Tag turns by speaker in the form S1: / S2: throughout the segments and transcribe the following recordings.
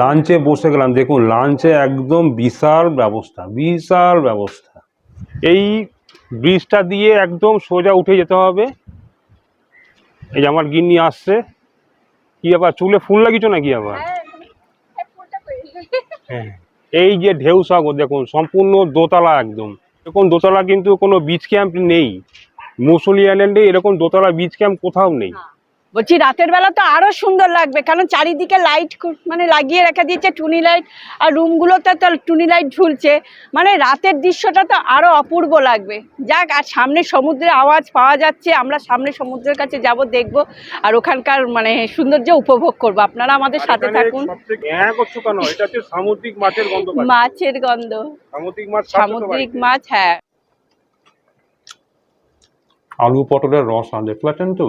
S1: লাঞ্চে বসে গেলাম। দেখুন লাঞ্চে একদম বিশাল ব্যবস্থা বিশাল ব্যবস্থা। এই ব্রিজটা দিয়ে একদম সোজা উঠে যেতে হবে। এই যে আমার গিন্নি আসছে। কি আবার চুলে ফুল লাগিয়েছো নাকি আবার? হ্যাঁ এই যে ঢেউ সাগর দেখুন সম্পূর্ণ দোতলা একদম। এরকম দোতলা কিন্তু কোনো বিচ ক্যাম্প নেই। মুসুলি আইল্যান্ডে এরকম দোতলা বিচ ক্যাম্প কোথাও নেই।
S2: বলছি রাতের বেলা তো আরও সুন্দর লাগবে কারণ চারিদিকে লাইট মানে লাগিয়ে রেখে দিয়েছে টুনি লাইট আর রুমগুলোতে তো টুনি লাইট ঝুলছে। মানে রাতের দৃশ্যটা তো আরও অপূর্ব লাগবে। যাক আর সামনে সমুদ্রের আওয়াজ পাওয়া যাচ্ছে আমরা সামনে সমুদ্রের কাছে যাব দেখব আর ওখানকার মানে সৌন্দর্য উপভোগ করব। আপনারা আমাদের সাথে থাকুন।
S1: হ্যাঁ সামুদ্রিক মাছের গন্ধ
S2: মাছের গন্ধ।
S1: সামুদ্রিক মাছ
S2: সামুদ্রিক মাছ হ্যাঁ।
S1: আলু পটলের রসা তো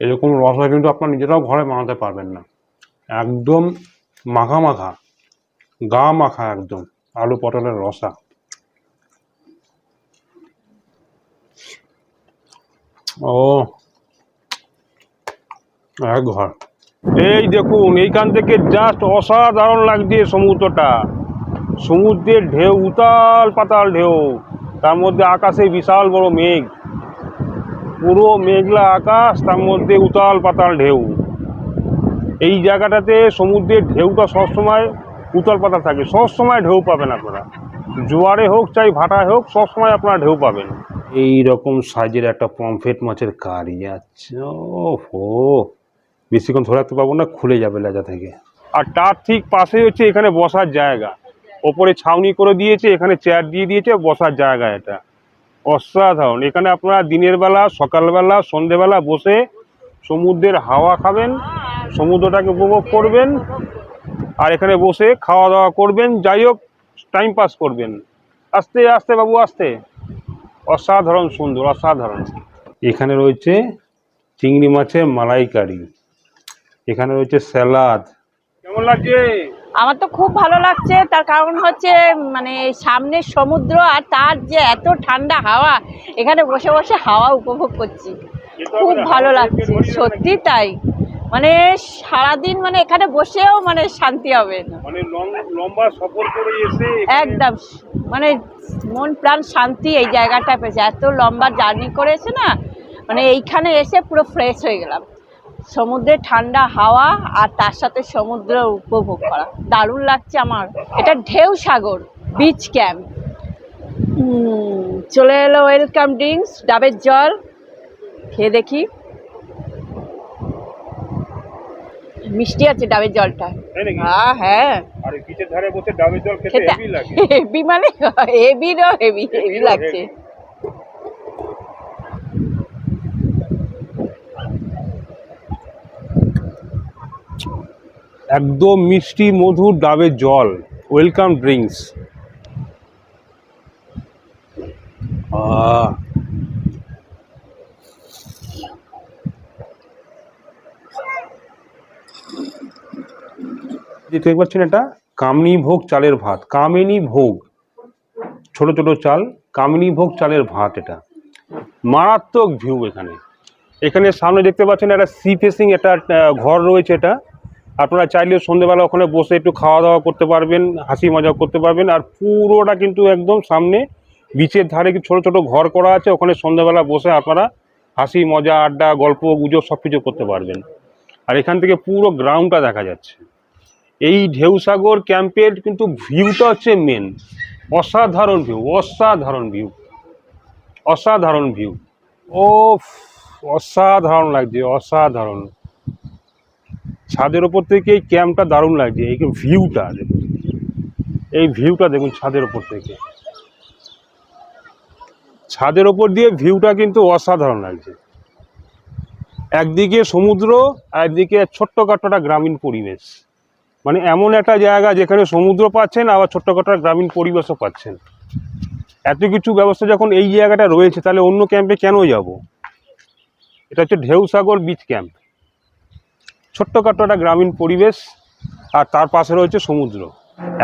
S1: এরকম রসা কিন্তু আপনার নিজেরাও ঘরে বানাতে পারবেন না। একদম মাখা মাখা, গা মাখা একদম, আলু পটলের রসা। ও, এক ঘর। এই দেখুন, এইখান থেকে জাস্ট অসাধারণ লাগছে সমুদ্রটা। সমুদ্রের ঢেউ, উতাল পাতাল ঢেউ। তার মধ্যে আকাশে বিশাল বড় মেঘ। পুরো মেঘলা আকাশ তার মধ্যে উতাল পাতাল ঢেউ। এই জায়গাটাতে সমুদ্রের ঢেউটা সবসময় উতাল পাতাল থাকে। সবসময় ঢেউ পাবেন আপনারা। জোয়ারে হোক চাই ভাটায় হোক সবসময় আপনারা ঢেউ পাবেন। এই রকম সাইজের একটা পমফ্রেট মাছের কারি আছে ও বেশিক্ষণ ধরে রাখতে পারব না খুলে যাবে লেজা থেকে। আর তার ঠিক পাশে হচ্ছে এখানে বসার জায়গা। ওপরে ছাউনি করে দিয়েছে এখানে চেয়ার দিয়ে দিয়েছে বসার জায়গা এটা। অসাধারণ। এখানে আপনারা দিনের বেলা, সকালবেলা, সন্ধেবেলা বসে সমুদ্রের হাওয়া খাবেন, সমুদ্রটাকে উপভোগ করবেন, আর এখানে বসে খাওয়া দাওয়া করবেন, যাই হোক টাইম পাস করবেন। আস্তে আস্তে বাবু, আস্তে। অসাধারণ সুন্দর, অসাধারণ। এখানে রয়েছে চিংড়ি মাছের মালাইকারি। এখানে রয়েছে স্যালাদ। কেমন লাগছে?
S2: আমার তো খুব ভালো লাগছে তার কারণ হচ্ছে মানে সামনে সমুদ্র আর তার যে এত ঠান্ডা হাওয়া এখানে বসে বসে হাওয়া উপভোগ করছি। খুব ভালো লাগছে সত্যি তাই। মানে সারাদিন মানে এখানে বসেও মানে শান্তি হবে না।
S1: মানে লম্বা সফর করে এসে
S2: একদম মানে মন প্রাণ শান্তি এই জায়গাটা পেয়েছে। এত লম্বা জার্নি করেছে না মানে এইখানে এসে পুরো ফ্রেশ হয়ে গেলাম। সমুদ্রের ঠান্ডা হাওয়া আর তার সাথে সমুদ্র উপভোগ করা। দারুণ লাগছে আমার। এটা ঢেউ সাগর বিচ ক্যাম্প চলে এলো ওয়েলকাম ড্রিঙ্কস ডাবের জল। খেয়ে দেখি। মিষ্টি আছে ডাবের জলটা। হ্যাঁ হ্যাঁ।
S1: আর ধারে বসে ডাবের জল খেতে
S2: খেতে
S1: হেভি লাগে?
S2: হেভি মানে হেভি নো হেভি হেভি লাগছে।
S1: একদম মিষ্টি, মধুর ডাবের জল। ওয়েলকাম ড্রিঙ্কস দেখতে পাচ্ছেন এটা, কামিনী ভোগ চালের ভাত। কামিনী ভোগ। ছোট ছোট চাল। কামিনী ভোগ চালের ভাত এটা। মারাত্মক ভিউ এখানে। এখানে সামনে দেখতে পাচ্ছেন একটা সি ফেসিং একটা ঘর রয়েছে এটা। আপনারা চাইলে সন্ধ্যেবেলা ওখানে বসে একটু খাওয়া দাওয়া করতে পারবেন, হাসি মজা করতে পারবেন, আর পুরোটা কিন্তু একদম সামনে বিচের ধারে ছোটো ছোটো ঘর করা আছে, ওখানে সন্ধ্যেবেলা বসে আপনারা হাসি, মজা, আড্ডা, গল্প, গুজব সব কিছু করতে পারবেন। আর এখান থেকে পুরো গ্রাউন্ডটা দেখা যাচ্ছে। এই ঢেউসাগর ক্যাম্পের কিন্তু ভিউটা হচ্ছে মেন অসাধারণ ভিউ অসাধারণ ভিউ অসাধারণ ভিউ ও অসাধারণ লাগছে, অসাধারণ। ছাদের ওপর থেকে এই ক্যাম্পটা দারুণ লাগছে, এই ভিউটা, দেখুন। এই ভিউটা দেখুন ছাদের ওপর থেকে। ছাদের ওপর দিয়ে ভিউটা কিন্তু অসাধারণ লাগছে। একদিকে সমুদ্র আর একদিকে ছোট্টখাটো একটা গ্রামীণ পরিবেশ। মানে এমন একটা জায়গা যেখানে সমুদ্র পাচ্ছেন, আবার ছোট্টখাটো গ্রামীণ পরিবেশও পাচ্ছেন। এত কিছু ব্যবস্থা যখন এই জায়গাটা রয়েছে, তাহলে অন্য ক্যাম্পে কেন যাব? এটা হচ্ছে ঢেউসাগর বিচ ক্যাম্প ছোট্টখাটো একটা গ্রামীণ পরিবেশ, আর তার পাশে রয়েছে সমুদ্র।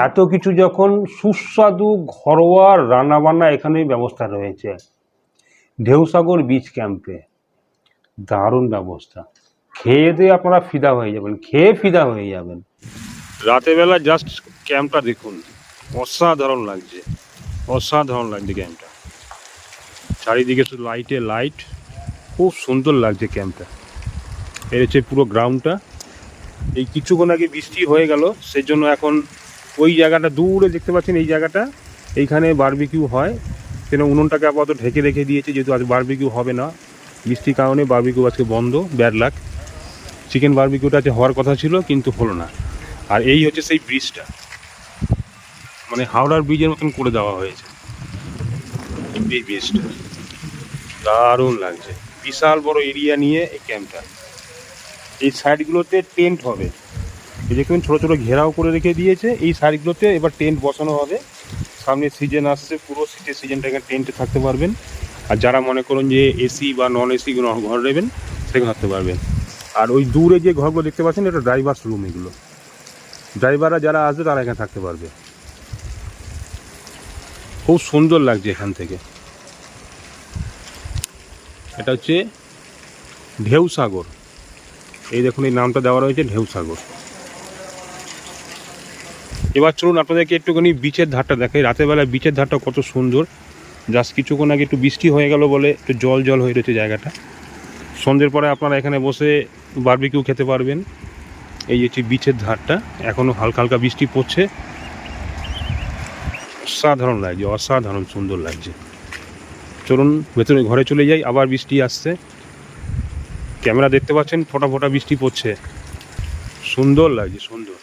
S1: এত কিছু যখন সুস্বাদু, ঘরোয়া রান্নাবান্না এখানে ব্যবস্থা রয়েছে। ঢেউসাগর বিচ ক্যাম্পে দারুণ ব্যবস্থা। খেয়ে দিয়ে আপনারা ফিদা হয়ে যাবেন, খেয়ে ফিদা হয়ে যাবেন। রাতের বেলা জাস্ট ক্যাম্পটা দেখুন। অসাধারণ লাগছে। অসাধারণ লাগছে ক্যাম্পটা চারিদিকে শুধু লাইটে লাইট খুব সুন্দর লাগছে ক্যাম্পটা এর হচ্ছে পুরো গ্রাউন্ডটা এই কিছুক্ষণ আগে বৃষ্টি হয়ে গেল সেই জন্য এখন ওই জায়গাটা দূরে দেখতে পাচ্ছেন এই জায়গাটা। এইখানে বারবিকিউ হয়। সেন উনুনটাকে আপাতত ঢেকে রেখে দিয়েছে, যেহেতু আজ বারবিকিউ হবে না। বৃষ্টির কারণে বারবিকিউ আজকে বন্ধ ব্যাড লাক চিকেন বারবিকিউটা আজকে হওয়ার কথা ছিল, কিন্তু হলো না। আর এই হচ্ছে সেই ব্রিজটা মানে হাওড়ার ব্রিজের মতন করে দেওয়া হয়েছে। এই ব্রিজটা দারুণ লাগছে। বিশাল বড় এরিয়া নিয়ে এই ক্যাম্পটা এই সাইডগুলোতে টেন্ট হবে। এই দেখুন, ছোটো ছোটো ঘেরাও করে রেখে দিয়েছে। এই সাইডগুলোতে এবার টেন্ট বসানো হবে। সামনে সিজন আসছে, পুরো শীতের সিজনটা এখানে টেন্টে থাকতে পারবেন। আর যারা মনে করুন যে এসি বা নন এসি ঘর নেবেন, সেখানে থাকতে পারবেন। আর ওই দূরে যে ঘরগুলো দেখতে পাচ্ছেন, এটা ড্রাইভার্স রুম এগুলো। ড্রাইভাররা যারা আসবে, তারা এখানে থাকতে পারবে। খুব সুন্দর লাগছে এখান থেকে। এটা হচ্ছে ঢেউ সাগর এই দেখুন, এই নামটা দেওয়া রয়েছে ঢেউ সাগর। এবার চলুন আপনাদেরকে একটুখানি বিচের ধারটা দেখাই। রাতের বেলা বিচের ধারটা কত সুন্দর। জাস্ট কিছুক্ষণ আগে একটু বৃষ্টি হয়ে গেল বলে একটু জল জল হয়ে রয়েছে জায়গাটা। সন্ধ্যের পরে আপনারা এখানে বসে বারবিকিউ খেতে পারবেন। এই হচ্ছে বিচের ধারটা। এখনও হালকা হালকা বৃষ্টি পড়ছে। অসাধারণ লাগছে, অসাধারণ সুন্দর লাগছে। চলুন, ভেতরে ঘরে চলে যাই, আবার বৃষ্টি আসছে। ক্যামেরা দেখতে পাচ্ছেন, ফোটা ফোটা বৃষ্টি পড়ছে। সুন্দর লাগছে, সুন্দর।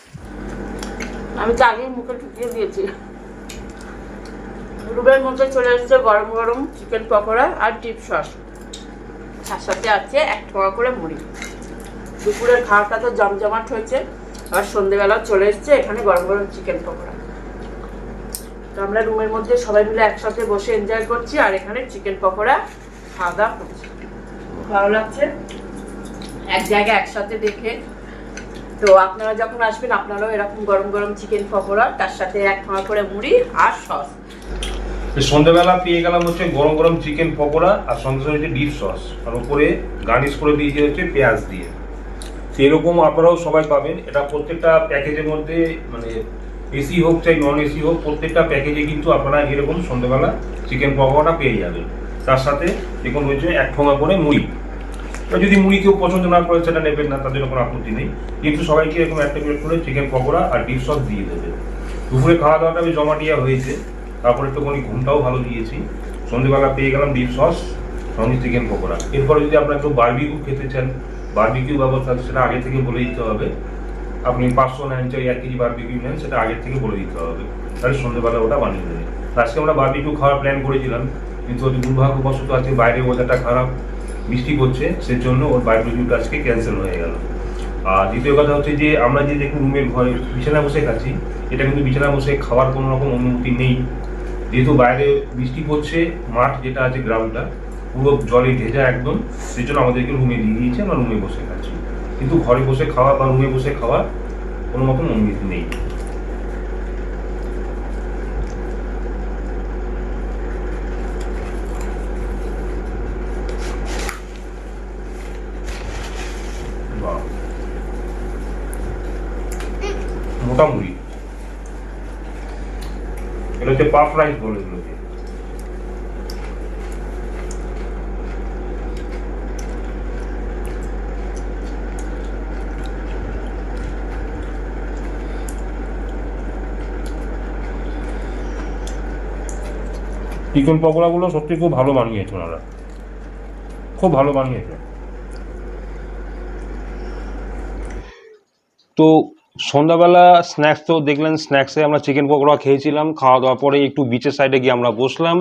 S2: আমি তো আগেই মুখে ঢুকিয়ে দিয়েছি। রুমের মধ্যে চলে এসেছে গরম গরম চিকেন পকোড়া আর ডিপ সস। তার সাথে আছে এক ঠোঙা করে মুড়ি। দুপুরের খাওয়াটা তো জমজমাট হয়েছে আর সন্ধেবেলা চলে এসেছে এখানে গরম গরম চিকেন পকোড়া। তো আমরা রুমের মধ্যে সবাই মিলে একসাথে বসে এনজয় করছি আর এখানে চিকেন পকোড়া খাওয়া দাওয়া করছি। ভালো লাগছে? এক জায়গায় একসাথে দেখে। তো আপনারা যখন আসবেন, আপনারাও এরকম গরম গরম চিকেন পকোড়া, তার সাথে এক ঠোঙা করে মুড়ি আর সস
S1: সন্ধ্যাবেলা পেয়ে গেলাম হচ্ছে গরম গরম চিকেন পকোড়া আর সঙ্গে সঙ্গে হচ্ছে ডিপ সস আর উপরে গার্নিশ করে দিয়েছে হচ্ছে পেঁয়াজ দিয়ে। সেরকম আপনারাও সবাই পাবেন। এটা প্রত্যেকটা প্যাকেজের মধ্যে মানে এসি হোক চাই নন এসি হোক, প্রত্যেকটা প্যাকেজে কিন্তু আপনারা এরকম সন্ধ্যাবেলা চিকেন পকোড়াটা পেয়ে যাবেন। তার সাথে দেখুন হচ্ছে এক ঠোঙা করে মুড়ি। যদি মুড়ি কেউ পছন্দ না করে, সেটা নেবেন না, তাদের কোনো আপত্তি নেই। কিন্তু সবাইকে এরকম একটা প্লেট করে চিকেন পকোড়া আর ডিপ সস দিয়ে দেবে। দুপুরে খাওয়া দাওয়াটা বেশ জমাটিয়া হয়েছে। তারপরে একটুখানি ঘুমটাও ভালো দিয়েছি। সন্ধ্যেবেলা পেয়ে গেলাম ডিপ সস সঙ্গে চিকেন পকোড়া। এরপরে যদি আপনার একটু বারবিকিউ খেতে চান বারবিকিউ ব্যবস্থা সেটা আগে থেকে বলে দিতে হবে। আপনি পাঁচশো নেন, চাই এক কেজি বারবিকিউ নেন, সেটা আগে থেকে বলে দিতে হবে। তাহলে সন্ধ্যেবেলা ওটা বানিয়ে দেবে। আজকে আমরা বারবিকিউ খাওয়ার প্ল্যান করেছিলাম, কিন্তু দুর্ভাগ্যবশত আজকে বাইরে ওয়েদারটা খারাপ। বৃষ্টি পড়ছে সেই জন্য ওর বারবিকিউটা আজকে ক্যান্সেল হয়ে গেল। আর দ্বিতীয় কথা হচ্ছে যে, আমরা যে দেখুন রুমের ঘরে বিছানা বসে খাচ্ছি, এটা কিন্তু বিছানা বসে খাওয়ার কোনো রকম অনুমতি নেই। যেহেতু বাইরে বৃষ্টি পড়ছে, মাঠ যেটা আছে গ্রাউন্ডটা পুরো জলে ভেজা একদম সেই জন্য আমাদেরকে রুমে দিয়ে দিয়েছে আমরা রুমে বসে খাচ্ছি। কিন্তু ঘরে বসে খাওয়া বা রুমে বসে খাওয়ার কোনো রকম অনুমতি নেই বাহ। মোটা মুড়ি পাফ রাইস বলে এগুলোকে চিকেন পকোড়াগুলো সত্যি খুব ভালো বানিয়েছে ওনারা। খুব ভালো বানিয়েছে। তো সন্ধ্যাবেলা স্ন্যাক্স তো দেখলেন স্ন্যাক্সে আমরা চিকেন পকোড়া খেয়েছিলাম খাওয়া দাওয়ার পরে একটু বিচের সাইডে গিয়ে আমরা বসলাম।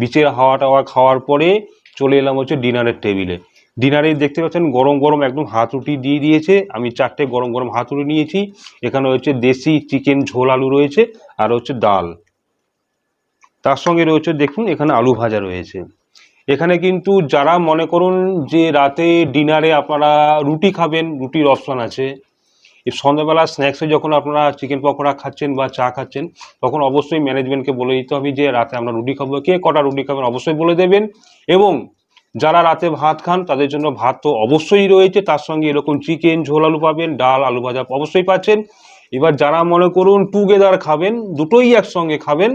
S1: বিচের হাওয়া টাওয়া খাওয়ার পরে চলে এলাম হচ্ছে ডিনারের টেবিলে ডিনারে দেখতে পাচ্ছেন, গরম গরম একদম হাতুড়ি দিয়ে দিয়েছে। আমি চারটে গরম গরম হাতুড়ি নিয়েছি। এখানে হচ্ছে দেশি চিকেন ঝোল আলু রয়েছে আর হচ্ছে ডাল। তার সঙ্গে রয়েছে দেখুন, এখানে আলু ভাজা রয়েছে। এখানে কিন্তু যারা মনে করুন যে রাতে ডিনারে আপনারা রুটি খাবেন, রুটির অপশন আছে। এই সন্ধ্যাবেলা স্ন্যাক্সে যখন আপনারা চিকেন পকোড়া খাচ্ছেন বা চা খাচ্ছেন, তখন অবশ্যই ম্যানেজমেন্টকে বলে দিতে হবে যে রাতে আমরা রুটি খাব। কে কটা রুটি খাবেন অবশ্যই বলে দেবেন। এবং যারা রাতে ভাত খান, তাদের জন্য ভাত তো অবশ্যই রয়েছে। তার সঙ্গে এরকম চিকেন ঝোল আলু পাবেন, ডাল, আলু ভাজা অবশ্যই পাচ্ছেন। এবার যারা মনে করুন টুগেদার খাবেন, দুটোই একসঙ্গে খাবেন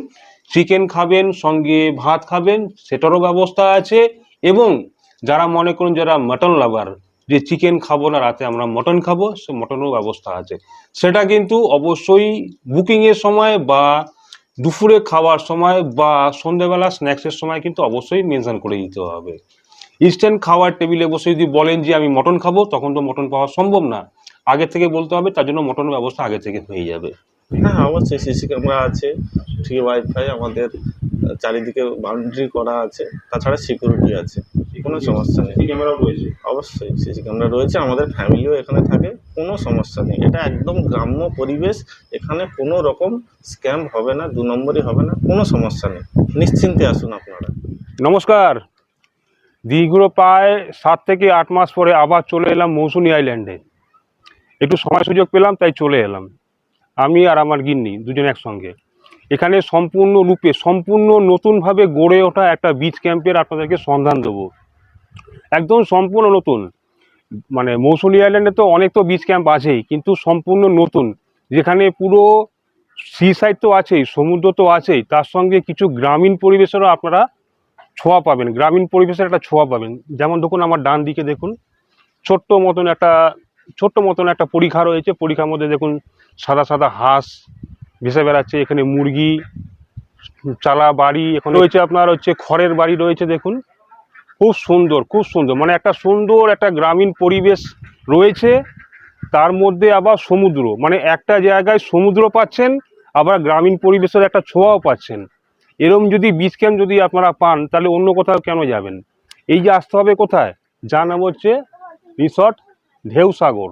S1: চিকেন খাবেন, সঙ্গে ভাত খাবেন, সেটারও ব্যবস্থা আছে। এবং যারা মনে করুন যারা মাটন লাভার যে চিকেন খাব না, রাতে আমরা মটন খাব, সে মটনেরও ব্যবস্থা আছে। সেটা কিন্তু অবশ্যই বুকিংয়ের সময় বা দুপুরে খাওয়ার সময় বা সন্ধ্যেবেলা স্ন্যাক্সের সময় কিন্তু অবশ্যই মেনশন করে দিতে হবে। ইনস্ট্যান্ট খাওয়ার টেবিলে বসে যদি বলেন যে, আমি মটন খাব, তখন তো মটন পাওয়া সম্ভব না। আগে থেকে বলতে হবে, তার জন্য মটনের ব্যবস্থা আগে থেকে হয়ে যাবে।
S3: হ্যাঁ অবশ্যই সিসি ক্যামেরা আছে ফ্রি ওয়াইফাই আমাদের চারিদিকে বাউন্ডারি করা আছে, তাছাড়া সিকিউরিটি আছে। কোনো সমস্যা নেই।
S1: ক্যামেরাও রয়েছে।
S3: অবশ্যই সিসি ক্যামেরা রয়েছে আমাদের ফ্যামিলিও এখানে থাকে কোনো সমস্যা নেই। এটা একদম গ্রাম্য পরিবেশ এখানে কোনো রকম স্ক্যাম হবে না দু নম্বরই হবে না কোনো সমস্যা নেই। নিশ্চিন্তে আসুন আপনারা।
S1: নমস্কার। দীর্ঘ প্রায় সাত থেকে আট মাস পরে আবার চলে এলাম মৌসুনি আইল্যান্ডে একটু সময় সুযোগ পেলাম তাই চলে এলাম। আমি আর আমার গিন্নি দুজন একসঙ্গে। এখানে সম্পূর্ণ রূপে সম্পূর্ণ নতুনভাবে গড়ে ওঠা একটা বিচ ক্যাম্পের আপনাদেরকে সন্ধান দেবো। একদম সম্পূর্ণ নতুন। মানে মৌসুনি আইল্যান্ডে তো অনেক তো বিচ ক্যাম্প আছেই, কিন্তু সম্পূর্ণ নতুন। যেখানে পুরো সি সাইড তো আছেই, সমুদ্র তো আছেই, তার সঙ্গে কিছু গ্রামীণ পরিবেশেরও আপনারা ছোঁয়া পাবেন। গ্রামীণ পরিবেশের একটা ছোঁয়া পাবেন। যেমন দেখুন আমার ডান দিকে দেখুন, ছোট্ট মতন একটা, ছোট্ট মতন একটা পরীক্ষা রয়েছে। পরীক্ষার মধ্যে দেখুন, সাদা সাদা হাঁস ভেসে বেড়াচ্ছে, এখানে মুরগি, চালা বাড়ি, এখানে রয়েছে আপনার হচ্ছে খড়ের বাড়ি রয়েছে দেখুন। খুব সুন্দর খুব সুন্দর। মানে একটা সুন্দর একটা গ্রামীণ পরিবেশ রয়েছে, তার মধ্যে আবার সমুদ্র। মানে একটা জায়গায় সমুদ্র পাচ্ছেন, আবার গ্রামীণ পরিবেশের একটা ছোঁয়াও পাচ্ছেন। এরম যদি বীজ ক্যাম্প যদি আপনারা পান, তাহলে অন্য কোথাও কেন যাবেন? এই যে আসতে হবে কোথায়? যার নাম হচ্ছে রিসর্ট ঢেউসাগর।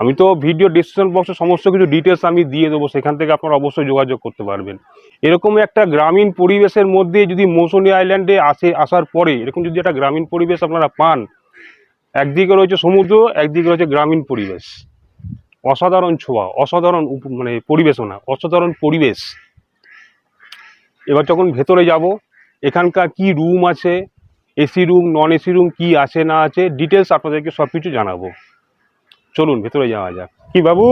S1: আমি তো ভিডিও ডিসক্রিপশন বক্সে সমস্ত কিছু ডিটেলস আমি দিয়ে দেবো, সেখান থেকে আপনারা অবশ্যই যোগাযোগ করতে পারবেন। এরকম একটা গ্রামীণ পরিবেশের মধ্যে যদি মৌসুনি আইল্যান্ডে আসে, আসার পরে, এরকম যদি একটা গ্রামীণ পরিবেশ আপনারা পান, একদিকে রয়েছে সমুদ্র, একদিকে রয়েছে গ্রামীণ পরিবেশ। অসাধারণ ছোঁয়া, অসাধারণ মানে পরিবেশও না অসাধারণ পরিবেশ। এবার যখন ভেতরে যাব, এখানকার কি রুম আছে AC room non AC room কি আছে, না আছে ডিটেলস আপনাদেরকে সব কিছু জানাব। চলুন, ভেতরে যাওয়া যাক। কি বাবু?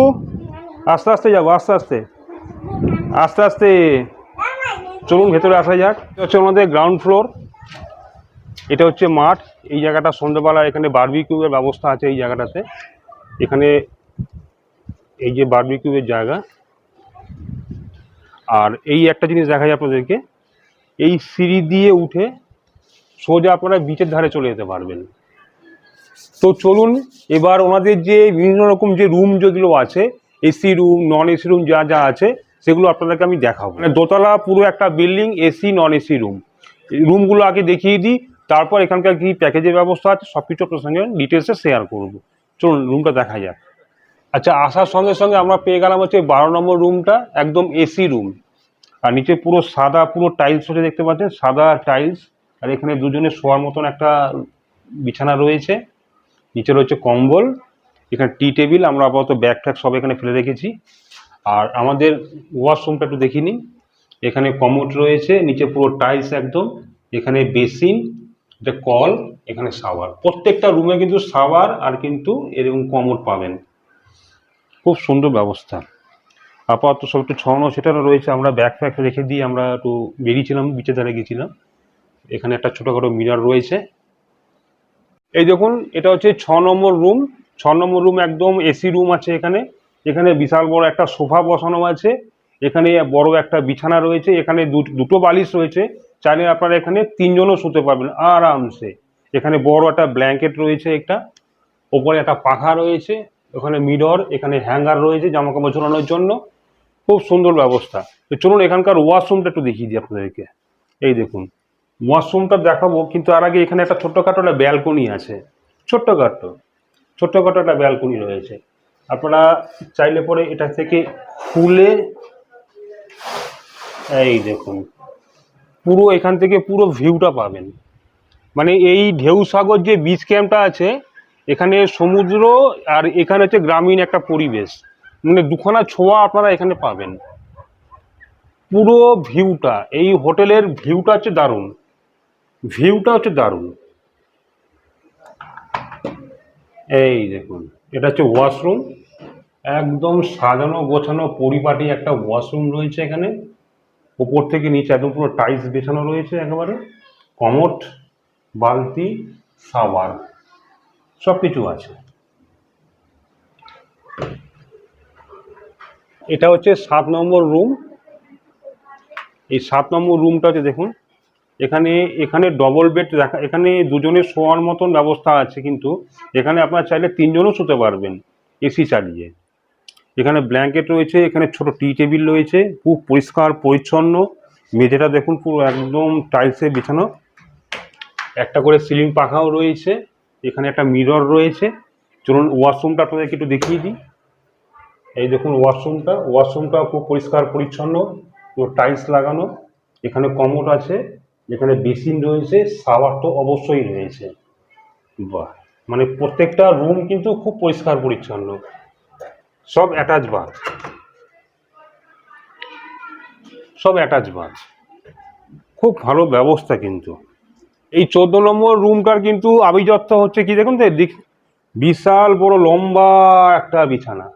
S1: আস্তে আস্তে যাব, আস্তে আস্তে। আস্তে আস্তে। চলুন, ভেতরে আসা যাক। এটা হচ্ছে আমাদের গ্রাউন্ড ফ্লোর এটা হচ্ছে মাঠ। এই জায়গাটা সন্ধ্যেবেলা এখানে বারবিকিউয়ের ব্যবস্থা আছে এই জায়গাটাতে। এখানে এই যে বারবিকিউয়ের জায়গা। আর এই একটা জিনিস দেখা যায় আপনাদেরকে। এই সিঁড়ি দিয়ে উঠে সোজা আপনারা বিচের ধারে চলে যেতে পারবেন। তো চলুন, এবার ওনাদের যে বিভিন্ন রকম যে রুম যেগুলো আছে AC room non AC room যা যা আছে, সেগুলো আপনাদেরকে আমি দেখাবো। মানে দোতলা পুরো একটা building AC non AC room রুমগুলো আগে দেখিয়ে দিই, তারপর এখানকার কি প্যাকেজের ব্যবস্থা আছে, সব কিছু আপনার সঙ্গে ডিটেলসে শেয়ার করব। চলুন রুমটা দেখা যাক। আচ্ছা আসার সঙ্গে সঙ্গে আমরা পেয়ে গেলাম হচ্ছে বারো নম্বর রুমটা একদম এসি রুম আর নিচে পুরো সাদা, পুরো টাইলস হচ্ছে দেখতে পাচ্ছেন, সাদা টাইলস আর এখানে দুজনে শোয়ার মতন একটা বিছানা রয়েছে। নিচে রয়েছে কম্বল, এখানে টি টেবিল, আমরা আপাতত ব্যাগ ট্যাগ সব এখানে ফেলে রেখেছি। আর আমাদের ওয়াশরুমটা একটু দেখি নিন এখানে কমোট রয়েছে, নিচে পুরো টাইলস একদম, এখানে বেসিন, এটা কল, এখানে শাওয়ার। প্রত্যেকটা রুমে কিন্তু শাওয়ার আর কিন্তু এরকম কমোট পাবেন। খুব সুন্দর ব্যবস্থা। আপাতত সব একটু ছড়ানো, সেটারও রয়েছে, আমরা ব্যাগ ফ্যাগ রেখে দিয়ে আমরা একটু বেরিয়েছিলাম, বিচের ধারে গেছিলাম। এখানে একটা ছোটোখাটো মিরার রয়েছে। এই দেখুন, এটা হচ্ছে ছ নম্বর রুম ছ নম্বর রুম একদম এসি রুম আছে এখানে। এখানে বিশাল বড় একটা সোফা বসানো আছে। এখানে বড় একটা বিছানা রয়েছে। এখানে দুটো বালিশ রয়েছে। চাইলে আপনারা এখানে তিনজনও শুতে পারবেন আরামসে। এখানে বড় একটা ব্ল্যাঙ্কেট রয়েছে একটা। ওপরে একটা পাখা রয়েছে। ওখানে মিরর এখানে হ্যাঙ্গার রয়েছে জামা কাপড় ঝোলানোর জন্য। খুব সুন্দর ব্যবস্থা। তো চলুন এখানকার ওয়াশরুমটা একটু দেখিয়ে দিই আপনাদেরকে। এই দেখুন। ওয়াশরুমটা দেখাবো, কিন্তু আর আগে এখানে একটা ছোট্টখাটো একটা ব্যালকনি আছে। ছোট্টখাটো ছোট্টখাটো একটা ব্যালকনি রয়েছে। আপনারা চাইলে পরে এটা থেকে খুলে, এই দেখুন, পুরো এখান থেকে পুরো ভিউটা পাবেন। মানে এই ঢেউ সাগর যে বিচ ক্যাম্পটা আছে, এখানে সমুদ্র আর এখানে হচ্ছে গ্রামীণ একটা পরিবেশ। মানে দুখানা ছোঁয়া আপনারা এখানে পাবেন। পুরো ভিউটা এই হোটেলের ভিউটা হচ্ছে দারুণ। ভিউটা হচ্ছে দারুণ। এই দেখুন, এটা হচ্ছে ওয়াশরুম। একদম সাজানো গোছানো পরিপাটি একটা ওয়াশরুম রয়েছে এখানে। উপর থেকে নিচে একদম পুরো টাইলস বেছানো রয়েছে একেবারে। কমট, বালতি সাওয়ার সব কিছু আছে। এটা হচ্ছে সাত নম্বর রুম। এই সাত নম্বর রুমটা হচ্ছে দেখুন এখানে এখানে ডবল বেড রাখা এখানে দুজনের শোয়ার মতন ব্যবস্থা আছে কিন্তু, এখানে আপনারা চাইলে তিনজনও শুতে পারবেন এসি চালিয়ে। এখানে ব্ল্যাঙ্কেট রয়েছে, এখানে ছোট টি টেবিল রয়েছে, খুব পরিষ্কার, পরিচ্ছন্ন। মেঝেটা দেখুন পুরো একদম টাইলসে বিছানো। একটা করে সিলিং পাখাও রয়েছে, এখানে একটা মিরর রয়েছে। চলুন ওয়াশরুমটা আপনাদেরকে একটু দেখিয়ে দিই। এই দেখুন ওয়াশরুমটা ওয়াশরুমটা খুব পরিষ্কার, পরিচ্ছন্ন, পুরো টাইলস লাগানো। এখানে কমোড আছে। এখানে বেসিন রয়েছে, শাওয়ার তো অবশ্যই রয়েছে। বাহ! মানে প্রত্যেকটা রুম কিন্তু খুব পরিষ্কার পরিচ্ছন্ন। সব অ্যাটাচ বাথ সব অ্যাটাচ বাথ খুব ভালো ব্যবস্থা কিন্তু। এই চোদ্দ নম্বর রুমটার কিন্তু আভিজাত্য হচ্ছে কি দেখুন তো বিশাল বড় লম্বা একটা বিছানা।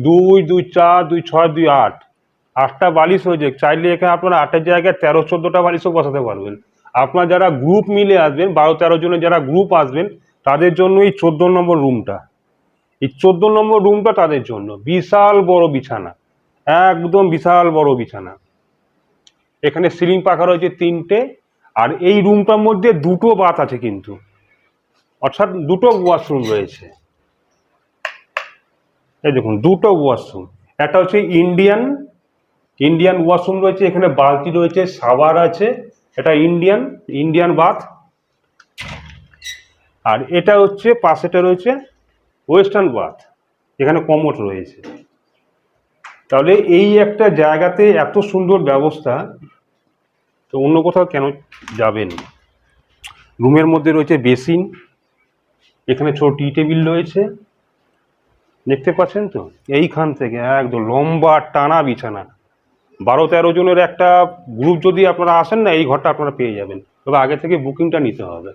S1: দুই দুই, চার, দুই, ছয়, দুই, আট। আটটা বালিশ হয়েছে চাইলে এখানে আপনারা আটের জায়গায় তেরো, চোদ্দোটা বালিশও বসাতে পারবেন। আপনার যারা গ্রুপ মিলে আসবেন, বারো, তেরো জনের যারা গ্রুপ আসবেন, তাদের জন্য এই চোদ্দ নম্বর রুমটা এই চোদ্দ নম্বর রুমটা তাদের জন্য। বিশাল বড় বিছানা। একদম বিশাল বড় বিছানা। এখানে সিলিং পাখা রয়েছে তিনটে। আর এই রুমটার মধ্যে দুটো বাথ আছে কিন্তু। অর্থাৎ দুটো ওয়াশরুম রয়েছে। এই দেখুন, দুটো ওয়াশরুম একটা হচ্ছে ইন্ডিয়ান ইন্ডিয়ান ওয়াশরুম রয়েছে, এখানে বালতি রয়েছে সাবার আছে, এটা ইন্ডিয়ান ইন্ডিয়ান বাথ আর এটা হচ্ছে, পাশেটা রয়েছে ওয়েস্টার্ন বাথ এখানে কমোট রয়েছে। তাহলে এই একটা জায়গাতে এত সুন্দর ব্যবস্থা, তো অন্য কোথাও কেন যাবেন রুমের মধ্যে রয়েছে বেসিন, এখানে ছোট টি টেবিল রয়েছে। দেখতে পাচ্ছেন তো? এইখান থেকে একদম লম্বা টানা বিছানা। বারো তেরো জনের একটা গ্রুপ যদি আপনারা আসেন না, এই ঘরটা আপনারা পেয়ে যাবেন। তবে আগে থেকে বুকিংটা নিতে হবে।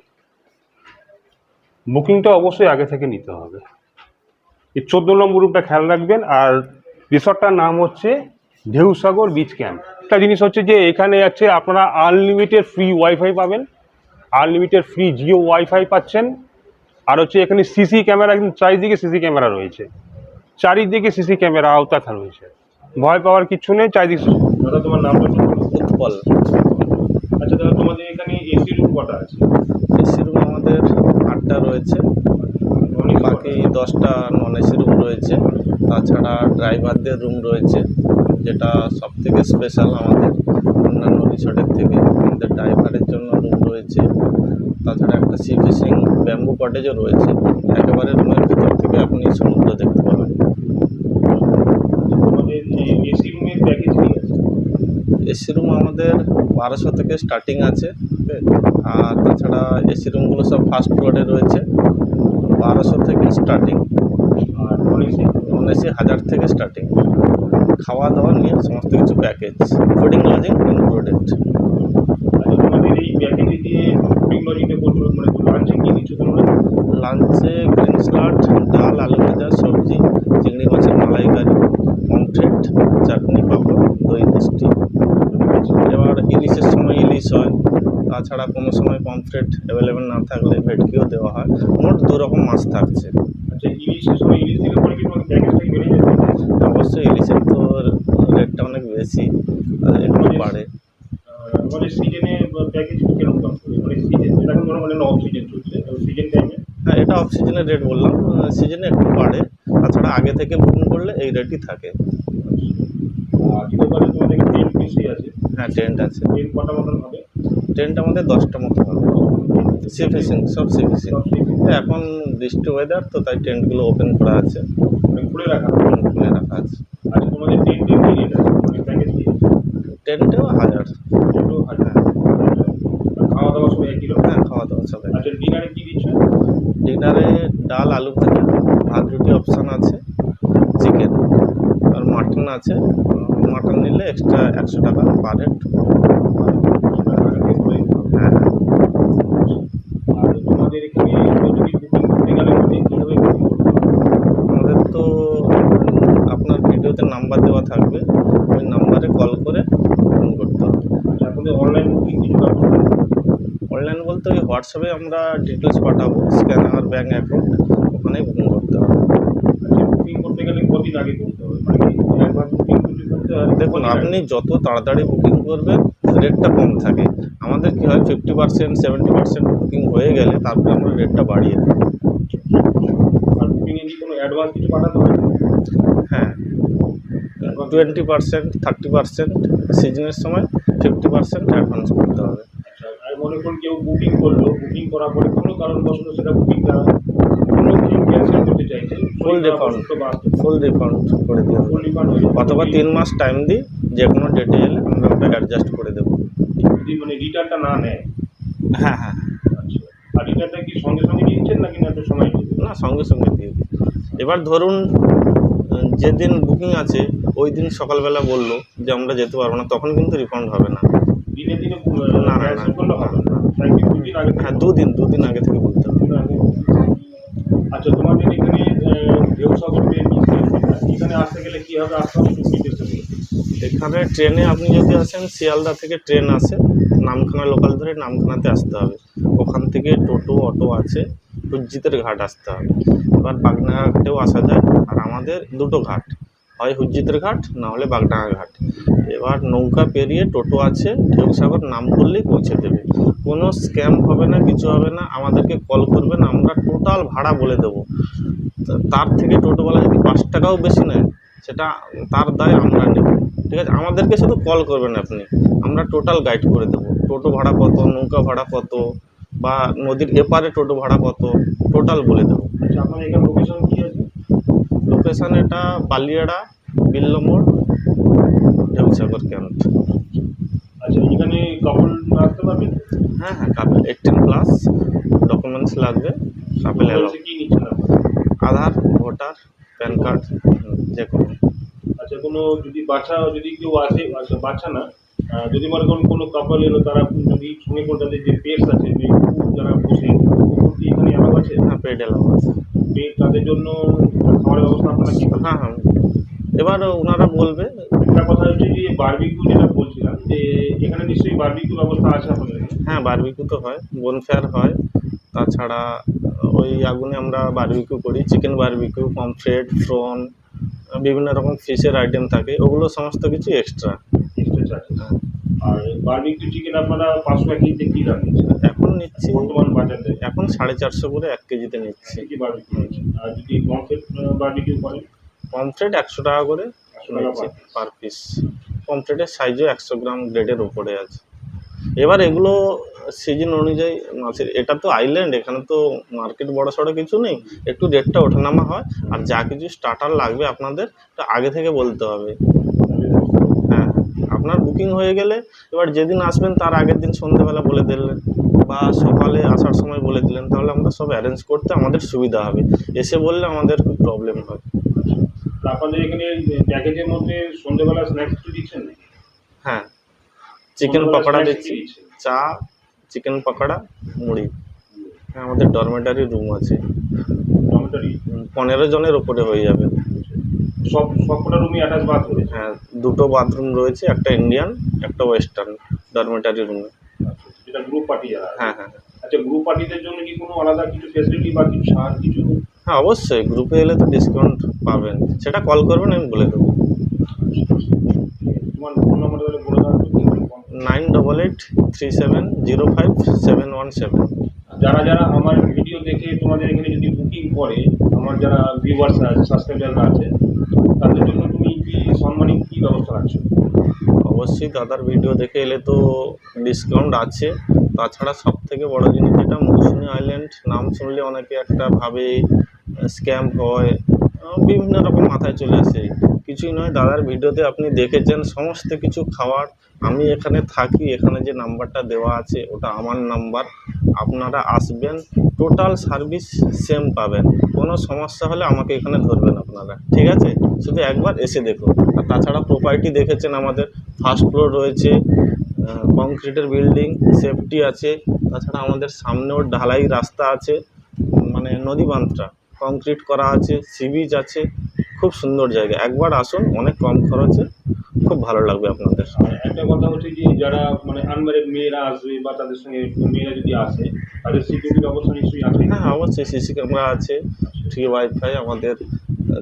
S1: বুকিংটা অবশ্যই আগে থেকে নিতে হবে। এই চোদ্দ নম্বর রুমটা খেয়াল রাখবেন, আর রিসর্টটার নাম হচ্ছে ঢেউসাগর বিচ ক্যাম্প একটা জিনিস হচ্ছে যে, এখানে আছে আপনারা আনলিমিটেড ফ্রি ওয়াইফাই পাবেন আনলিমিটেড ফ্রি জিও ওয়াইফাই পাচ্ছেন, আর হচ্ছে এখানে সিসি ক্যামেরা কিন্তু চারিদিকে সিসি ক্যামেরা রয়েছে। চারিদিকে সিসি ক্যামেরা আওতা রয়েছে। ভয় পাওয়ার কিছু নেই চারিদিকে দাদা তোমার নামটা একটু
S3: উৎপল
S1: আচ্ছা দাদা তোমাদের এখানে এসি রুম কটা আছে?
S3: এসি রুম আমাদের আটটা রয়েছে। বাকি দশটা নন এসি রুম রয়েছে। তাছাড়া ড্রাইভারদের রুম রয়েছে যেটা সব থেকে স্পেশাল আমাদের অন্যান্য রিসর্টের থেকে। আমাদের ড্রাইভারের জন্য রুম রয়েছে। তাছাড়া একটা সি ফিশিং ব্যাম্বু কটেজও রয়েছে। একেবারে রুমের ভিতর থেকে আপনি সমুদ্র দেখতে পাবেন
S1: তোমাদের এসি রুমের প্যাকেজ কি আছে
S3: এসি রুম আমাদের বারোশো থেকে স্টার্টিং আছে আর তাছাড়া এসি রুমগুলো সব ফার্স্ট ফ্লোরে রয়েছে বারোশো থেকে স্টার্টিং
S1: আর নন এসি
S3: হাজার থেকে স্টার্টিং খাওয়া দাওয়া নিয়ে সমস্ত কিছু প্যাকেজ ফুডিং লজিং ইনক্লুডেড
S1: লাঞ্চে
S3: গ্রিন স্লাট ডাল আলু ভাজা সবজি চিংড়ি মাছের মালাইকারি পমফ্রেট চাটনি পাঁপড় দই মিষ্টি এবার ইলিশের সময় ইলিশ হয় তাছাড়া কোনো সময় পমফ্রেট অ্যাভেলেবেল না থাকলে ভেটকিও দেওয়া হয়। মোট দু রকম মাছ থাকছে।
S1: আচ্ছা
S3: অবশ্যই ইলিশের তো রেটটা অনেক বেশি একটু বাড়ে।
S1: মানে মানে মানে
S3: হ্যাঁ এটা অফ সিজনের রেট বললাম। সিজনে একটু বাড়ে তাছাড়া আগে থেকে বুকিং করলে এই রেটই থাকে।
S1: আছে?
S3: হ্যাঁ টেন্ট আছে।
S1: টেন্ট কটা মতন হবে?
S3: টেন্ট আমাদের দশটা মতো হবে। সি সব সি ফিশিং
S1: সব
S3: এখন বৃষ্টি ওয়েদার তো তাই টেন্টগুলো ওপেন করা আছে।
S1: মানে খুলে রাখা
S3: খুলে রাখা আছে।
S1: আচ্ছা তোমাদের মানে আছে
S3: টেন্টেও হাজার।
S1: খাওয়া দাওয়া সব একই রকম?
S3: হ্যাঁ খাওয়া দাওয়া সব
S1: আচ্ছা ডিনারে কি দিচ্ছ?
S3: ডিনারে ডাল আলু ভাজা। ভাত রুটি অপশান আছে। চিকেন আর মাটন আছে। মাটন নিলে এক্সট্রা একশো টাকা পার হেড হ্যাঁ
S1: আর তোমাদের এখানে কেউ যদি বুকিং করতে গেলে মানে কীভাবে বুকিং করতে হবে
S3: আমাদের তো দেওয়া থাকবে ওই নাম্বারে কল করে ফোন করতে হবে
S1: এখন অনলাইন বুকিং কিছু ব্যবস্থা নেই?
S3: অনলাইন বলতে ওই হোয়াটসঅ্যাপে আমরা ডিটেলস পাঠাবো স্ক্যানার ব্যাঙ্ক অ্যাকাউন্ট ওখানেই বুকিং করতে হবে।
S1: বুকিং করতে গেলে কদিন আগে করতে হবে? মানে একবার বুকিং করতে
S3: দেখুন আপনি যত তাড়াতাড়ি বুকিং করবেন রেটটা কম থাকে। আমাদের কী হয় fifty percent seventy percent booking হয়ে গেলে তারপরে আমরা রেটটা বাড়িয়ে দিই।
S1: আর বুকিংয়ে কি কোনো অ্যাডভান্স কিছু পাঠাতে হবে?
S3: হ্যাঁ। টোয়েন্টি পার্সেন্ট থার্টি পার্সেন্ট সিজনের সময় ফিফটি পার্সেন্ট অ্যাডভান্স করতে হবে।
S1: মনে করুন কেউ বুকিং করল বুকিং করার পরে কোনো কারণবশত সেটা বুকিংটা কোনো কিছু ক্যান্সেল করতে চাইছে।
S3: Full refund. ফুল রিফান্ড করে দেওয়া
S1: ফুল রিফান্ড
S3: অথবা তিন মাস টাইম দিই যে কোনো ডেটে এলে আমরা ওটা অ্যাডজাস্ট করে দেবো।
S1: যদি মানে রিটার্নটা না নেয়।
S3: হ্যাঁ হ্যাঁ।
S1: আচ্ছা। আর রিটার্নটা কি সঙ্গে সঙ্গে দিচ্ছেন নাকি না একটু সময়
S3: না সঙ্গে সঙ্গে দিয়ে দিই। এবার ধরুন যেদিন বুকিং আছে ওই দিন সকালবেলা বলল যে আমরা যেতে পারব না তখন কিন্তু রিফান্ড হবে না।
S1: দিনে দিনে
S3: না, না, হ্যাঁ দুদিন দুদিন আগে থেকে বলতে হবে।
S1: আচ্ছা তোমাদের এখানে ঢেউসাগর এখানে আসতে গেলে কীভাবে আসতে হবে।
S3: এখানে ট্রেনে আপনি যদি আসেন শিয়ালদা থেকে ট্রেন আসে নামখানা লোকাল ধরে নামখানাতে আসতে হবে। ওখান থেকে টোটো অটো আছে হুজ্জিতের ঘাট আসতে হবে। এবার বাগনাঘাটেও আসা যায়। আর আমাদের দুটো ঘাট। হয় হুজ্জিতের ঘাট, না হলে বাগডাঙ্গা ঘাট। এবার নৌকা পেরিয়ে টোটো আছে, ঢেউসাগর নাম করলেই পৌঁছে দেবে। কোনো স্ক্যাম হবে না, কিছু হবে না, আমাদেরকে কল করবেন, আমরা টোটাল ভাড়া বলে দেবো। তার থেকে টোটোওয়ালা যদি পাঁচ টাকাও বেশি নেয়, সেটা তার দায় আমরা নেব। ঠিক আছে? আমাদেরকে শুধু কল করবেন আপনি, আমরা টোটাল গাইড করে দেবো। টোটো ভাড়া কত, নৌকা ভাড়া কত, বা নদীর এপারে টোটো ভাড়া কত, টোটাল বলে দেবো।
S1: আচ্ছা আপনার এখানে লোকেশন কী আছে?
S3: লোকেশান এটা বালিয়াড়া বিল্লমোড় ঢেউসাগর ক্যাম্প
S1: আচ্ছা এখানে কাপড় আসতে পারবেন
S3: হ্যাঁ হ্যাঁ কাপেল এইটিন প্লাস ডকুমেন্টস লাগবে কাপেল এলো আধার ভোটার প্যান কার্ড যে কোনো।
S1: আচ্ছা কোনো যদি বাচ্চা যদি কেউ আসে আচ্ছা বাচ্চা না যদি মনে করুন কোনো কাপল এলো তারা যদি সঙ্গে করে তাদের যে পেটস আছে যারা বসে এখানে আছে?
S3: হ্যাঁ পেড এলো আছে
S1: তাদের জন্য খাবারের ব্যবস্থা আপনারা কি?
S3: হ্যাঁ হ্যাঁ। এবার ওনারা বলবে।
S1: একটা কথা হচ্ছে যে বারবিকিউ যেটা বলছিলাম যে এখানে নিশ্চয়ই বারবিকিউ ব্যবস্থা আছে আপনাদের
S3: হ্যাঁ বারবিকিউ তো হয় বনফেয়ার হয়। তাছাড়া ওই আগুনে আমরা বারবিকিউ করি চিকেন বারবিকিউ পমফ্রেট ফ্রন বিভিন্ন রকম ফিশের আইটেম থাকে ওগুলো সমস্ত কিছু এক্সট্রা
S1: charges। আর বারবিকিউ চিকেন আপনারা পাঁচশো এক কেজিতে কী
S3: এখন নিচ্ছি।
S1: বর্তমান বাজারে
S3: এখন সাড়ে চারশো করে এক কেজিতে নিচ্ছি।
S1: কি বারবিকিউ নিচ্ছেন আর যদি কমপ্লিট বারবিকিউ করেন
S3: পমফ্রেট একশো টাকা করে নিচ্ছি পার পিস পমফ্রেটের সাইজও একশো গ্রাম গ্রেডের উপরে আছে। এবার এগুলো সিজন অনুযায়ী মাছের এটা তো আইল্যান্ড এখানে তো মার্কেট বড় সড়ো কিছু নেই। একটু রেটটা ওঠানামা হয়। আর যা কিছু স্টার্টার লাগবে আপনাদের তো আগে থেকে বলতে হবে। হ্যাঁ আপনার বুকিং হয়ে গেলে এবার যেদিন আসবেন তার আগের দিন সন্ধ্যেবেলা বলে দিলেন। বা সকালে আসার সময় বলে দিলেন তাহলে আমরা সব অ্যারেঞ্জ করতে আমাদের সুবিধা হবে। এসে বললে আমাদের খুব প্রবলেম হয়।
S1: আপনাদের এখানে প্যাকেজের মধ্যে সন্ধ্যেবেলা স্ন্যাক্স কিছু দিচ্ছেন
S3: হ্যাঁ। চিকেন পকোড়া দিচ্ছি চা চিকেন পকোড়া মুড়ি। হ্যাঁ আমাদের ডরমেটারি রুম আছে। পনেরো জনের ওপরে হয়ে যাবে।
S1: সব সবকটা রুমই অ্যাটাচ বাথরুম
S3: হ্যাঁ দুটো বাথরুম রয়েছে একটা ইন্ডিয়ান একটা ওয়েস্টার্ন ডরমেটারি রুমে
S1: যেটা গ্রুপ পার্টি যারা
S3: হ্যাঁ হ্যাঁ।
S1: আচ্ছা গ্রুপ পার্টিদের জন্য কি কোনো আলাদা কিছু ফেসিলিটি বা কিছু ছাড় কিছু?
S3: হ্যাঁ অবশ্যই। গ্রুপে এলে তো ডিসকাউন্ট পাবেন। সেটা কল করবেন আমি বলে দেবো।
S1: তোমার ফোন নাম্বার বলে দাও
S3: nine double eight three seven zero five seven one seven.
S1: যারা যারা আমার ভিডিও দেখে তোমাদের এখানে যদি বুকিং করে আমার যারা ভিউয়ার্স আছে সাবস্ক্রাইবাররা আছে তাদের জন্য তুমি কি সম্মানিত কি ব্যবস্থা রাখছো?
S3: অবশ্যই দাদার ভিডিও দেখে এলে তো ডিসকাউন্ট আছে। তাছাড়া সব থেকে বড় জিনিস যেটা, মৌসুমী আইল্যান্ড নাম শুনলে অনেকে একটা ভাবে স্ক্যাম হয় বিভিন্ন রকম মাথায় চলে আসে। কিছুই নয়, দাদার ভিডিওতে আপনি দেখেছেন সমস্ত কিছু খাওয়ার। আমি এখানে থাকি, এখানে যে নাম্বারটা দেওয়া আছে, ওটা আমার নাম্বার। আপনারা আসবেন টোটাল সার্ভিস সেম পাবেন। কোনো সমস্যা হলে আমাকে এখানে ধরবেন আপনারা। ঠিক আছে? শুধু একবার এসে দেখুন। তাছাড়া প্রপার্টি দেখেছেন আমাদের ফার্স্ট ফ্লোর রয়েছে কংক্রিটের বিল্ডিং সেফটি আছে তাছাড়া আমাদের সামনেও ঢালাই রাস্তা আছে মানে নদী বাঁধটা কংক্রিট করা আছে সি বিচ আছে খুব সুন্দর জায়গা। একবার আসুন অনেক কম খরচে খুব ভালো লাগবে আপনাদের।
S1: একটা কথা হচ্ছে যে যারা মানে আনম্যারিড মেয়েরা আসবে বা তাদের সঙ্গে মেয়েরা যদি আসে তাদের সিকিউরিটি ব্যবস্থা নিশ্চয়ই আছে।
S3: হ্যাঁ অবশ্যই সিসি ক্যামেরা আছে ফ্রি ওয়াইফাই আমাদের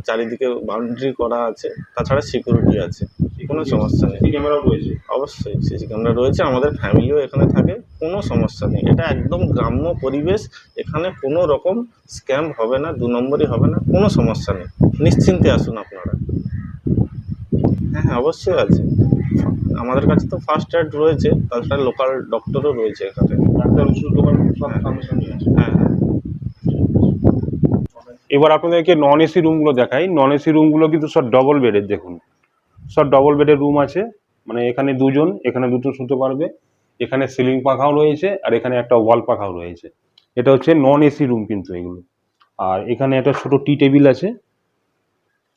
S3: চারিদিকে বাউন্ডারি করা আছে তাছাড়া সিকিউরিটি আছে কোনো সমস্যা নেই।
S1: সিসি ক্যামেরাও রয়েছে?
S3: অবশ্যই সিসি ক্যামেরা রয়েছে আমাদের ফ্যামিলিও এখানে থাকে কোনো সমস্যা নেই। এটা একদম গ্রাম্য পরিবেশ এখানে কোনো রকম স্ক্যাম হবে না দু নম্বরই হবে না কোনো সমস্যা নেই। নিশ্চিন্তে আসুন আপনারা। হ্যাঁ হ্যাঁ অবশ্যই আছে। আমাদের কাছে তো ফার্স্ট এড রয়েছে তাছাড়া লোকাল ডক্টরও রয়েছে এখানে।
S1: ডাক্তার ওষুধ দোকান সব সামনাসামনি আছে।
S3: হ্যাঁ হ্যাঁ।
S1: এবার আপনাদেরকে নন এসি রুমগুলো দেখাই। নন এসি রুমগুলো কিন্তু সব ডবল বেডের দেখুন। সব ডবল বেডের রুম আছে মানে এখানে দুজন, এখানে দুটো শুতে পারবে, এখানে সিলিং পাখাও রয়েছে, আর এখানে একটা ওয়াল পাখাও রয়েছে। এটা হচ্ছে নন এসি রুম কিন্তু এগুলো। আর এখানে একটা ছোট টি টেবিল আছে,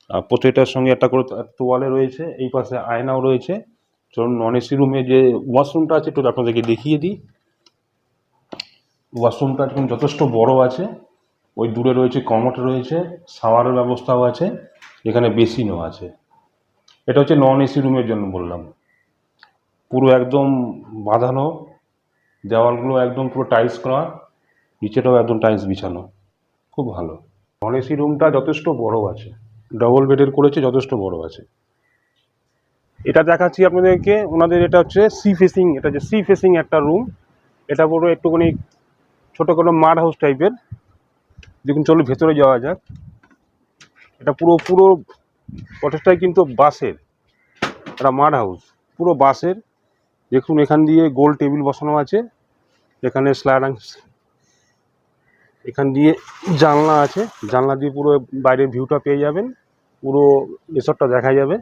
S1: আর প্রত্যেকটার সঙ্গে একটা করে তোয়ালে রয়েছে, এই পাশে আয়নাও রয়েছে। চলুন নন এসি রুমে যে ওয়াশরুমটা আছে, একটু আপনাদেরকে দেখিয়ে দিই। ওয়াশরুমটা যথেষ্ট বড় আছে। ওই দূরে রয়েছে কমট রয়েছে শাওয়ারের ব্যবস্থাও আছে, এখানে বেসিনও আছে। এটা হচ্ছে নন এসি রুমের জন্য বললাম। পুরো একদম বাঁধানো, দেওয়ালগুলো একদম পুরো টাইলস করা, নিচেটাও একদম টাইলস বিছানো। খুব ভালো। নন এসি রুমটা যথেষ্ট বড় আছে। ডবল বেডের করেছে, যথেষ্ট বড় আছে। এটা দেখাচ্ছি আপনাদেরকে। ওনাদের এটা হচ্ছে সি ফেসিং এটা হচ্ছে সি ফেসিং একটা রুম এটা পুরো একটুখানি ছোটো কোনো মাড হাউস টাইপের দেখুন, চলো ভেতরে যাওয়া যাক। এটা পুরো পুরো কটেজটাই কিন্তু বাসের এটা মাড হাউস, পুরো বাসের দেখুন, এখান দিয়ে গোল টেবিল বসানো আছে, এখানে স্লাইডিং এখান দিয়ে জানলা আছে, জানলা দিয়ে পুরো বাইরের ভিউটা পেয়ে যাবেন, পুরো রিসর্টটা দেখা যাবে।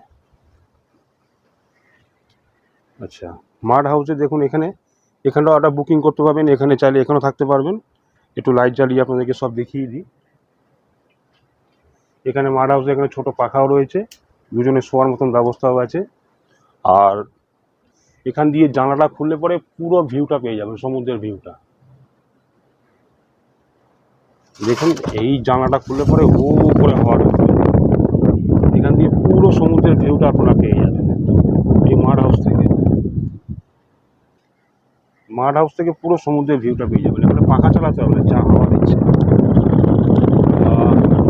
S1: আচ্ছা মাড হাউসে দেখুন, এখানে এখানটাও একটা বুকিং করতে পারবেন, এখানে চাইলে এখানেও থাকতে পারবেন। একটু লাইট জ্বালিয়ে আপনাদেরকে সব দেখিয়ে দিই। এখানে মাড হাউসে এখানে ছোটো পাখাও রয়েছে। দুজনে শোয়ার মতন ব্যবস্থাও আছে। আর এখান দিয়ে জানালা খুললে পরে পুরো ভিউটা পেয়ে যাবেন, সমুদ্রের ভিউটা দেখুন, এই জানলাটা খুললে পরে হু করে হওয়ার এখান দিয়ে পুরো সমুদ্রের ভিউটা আপনারা পেয়ে যাবেন একদম এই মাড হাউস থেকে মাড হাউস থেকে পুরো সমুদ্রের ভিউটা পেয়ে যাবেন। এখানে পাখা চালাতে হবে যা হাওয়া দিচ্ছে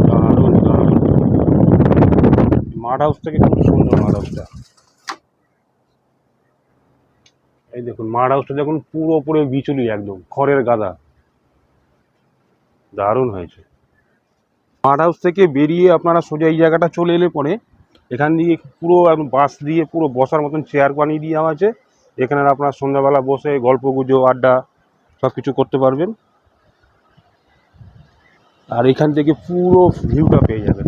S1: দারুণ মাড হাউস থেকে খুব সুন্দর মাড হাউসটা। এই দেখুন মাড হাউসটা দেখুন পুরো পুরো বিচুলি একদম, খড়ের গাদা। দারুণ হয়েছে। মাড হাউস থেকে বেরিয়ে আপনারা সোজা এই জায়গাটা চলে এলে পরে এখান দিয়ে পুরো একদম বাস দিয়ে পুরো বসার মতন চেয়ার বানিয়ে দেওয়া আছে। এখানে আপনার সন্ধ্যাবেলা বসে গল্প গুজো আড্ডা সব কিছু করতে পারবেন। আর এখান থেকে পুরো ভিউটা পেয়ে যাবেন।